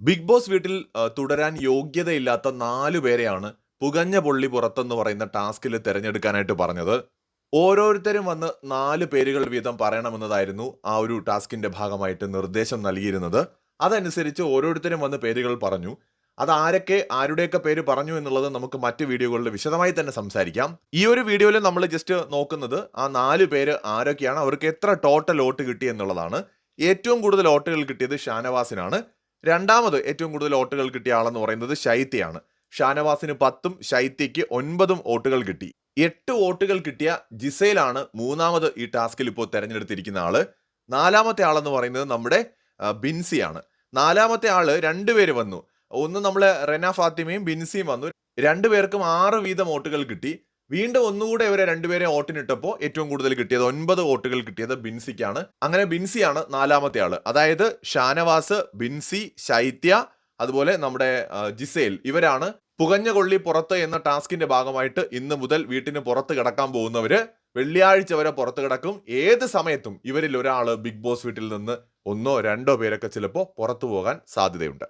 Big boss വീട്ടിൽ തുടരാൻ യോഗ്യതയില്ലാത്ത നാലു പേരെയാണ് പുകഞ്ഞ പൊള്ളി പുറത്തെന്ന് പറയുന്ന ടാസ്കിൽ തിരഞ്ഞെടുക്കാനായിട്ട് പറഞ്ഞത്. ഓരോരുത്തരും വന്ന് നാല് പേരുകൾ വീതം പറയണമെന്നതായിരുന്നു ആ ഒരു ടാസ്കിന്റെ ഭാഗമായിട്ട് നിർദ്ദേശം നൽകിയിരുന്നത്. അതനുസരിച്ച് ഓരോരുത്തരും വന്ന് പേരുകൾ പറഞ്ഞു. അത് ആരൊക്കെ ആരുടെയൊക്കെ പേര് പറഞ്ഞു എന്നുള്ളത് നമുക്ക് മറ്റ് വീഡിയോകളിൽ വിശദമായി തന്നെ സംസാരിക്കാം. ഈ ഒരു വീഡിയോയിൽ നമ്മൾ ജസ്റ്റ് നോക്കുന്നത് ആ നാല് പേര് ആരൊക്കെയാണ് അവർക്ക് എത്ര ടോട്ടൽ വോട്ട് കിട്ടി എന്നുള്ളതാണ്. ഏറ്റവും കൂടുതൽ വോട്ടുകൾ കിട്ടിയത് ഷാനവാസിനാണ്. രണ്ടാമത് ഏറ്റവും കൂടുതൽ വോട്ടുകൾ കിട്ടിയ ആളെന്ന് പറയുന്നത് ശൈത്യയാണ്. ഷാനവാസിന് പത്തും ശൈത്യയ്ക്ക് ഒൻപതും വോട്ടുകൾ കിട്ടി. എട്ട് വോട്ടുകൾ കിട്ടിയ ജിസയിലാണ് മൂന്നാമത് ഈ ടാസ്കിൽ ഇപ്പോൾ തിരഞ്ഞെടുത്തിരിക്കുന്ന ആൾ. നാലാമത്തെ ആളെന്ന് പറയുന്നത് നമ്മുടെ ബിൻസിയാണ്. നാലാമത്തെ ആൾ രണ്ടുപേര് വന്നു. ഒന്ന് നമ്മളെ റെന ഫാത്തിമയും ബിൻസിയും വന്നു. രണ്ടുപേർക്കും ആറ് വീതം വോട്ടുകൾ കിട്ടി. വീണ്ടും ഒന്നുകൂടെ ഇവരെ രണ്ടുപേരെ വോട്ടിനിട്ടപ്പോൾ ഏറ്റവും കൂടുതൽ കിട്ടിയത് ഒൻപത് വോട്ടുകൾ കിട്ടിയത് ബിൻസിക്കാണ്. അങ്ങനെ ബിൻസിയാണ് നാലാമത്തെ ആൾ. അതായത് ഷാനവാസ് ബിൻസി ശൈത്യ അതുപോലെ നമ്മുടെ ജിസേൽ ഇവരാണ് പുകഞ്ഞ കൊള്ളി പുറത്ത് എന്ന ടാസ്കിന്റെ ഭാഗമായിട്ട് ഇന്ന് മുതൽ വീട്ടിന് പുറത്ത് കിടക്കാൻ പോകുന്നവര്. വെള്ളിയാഴ്ച വരെ പുറത്ത് കിടക്കും. ഏത് സമയത്തും ഇവരിൽ ഒരാൾ ബിഗ് ബോസ് വീട്ടിൽ നിന്ന് ഒന്നോ രണ്ടോ പേരൊക്കെ ചിലപ്പോൾ പുറത്തു പോകാൻ സാധ്യതയുണ്ട്.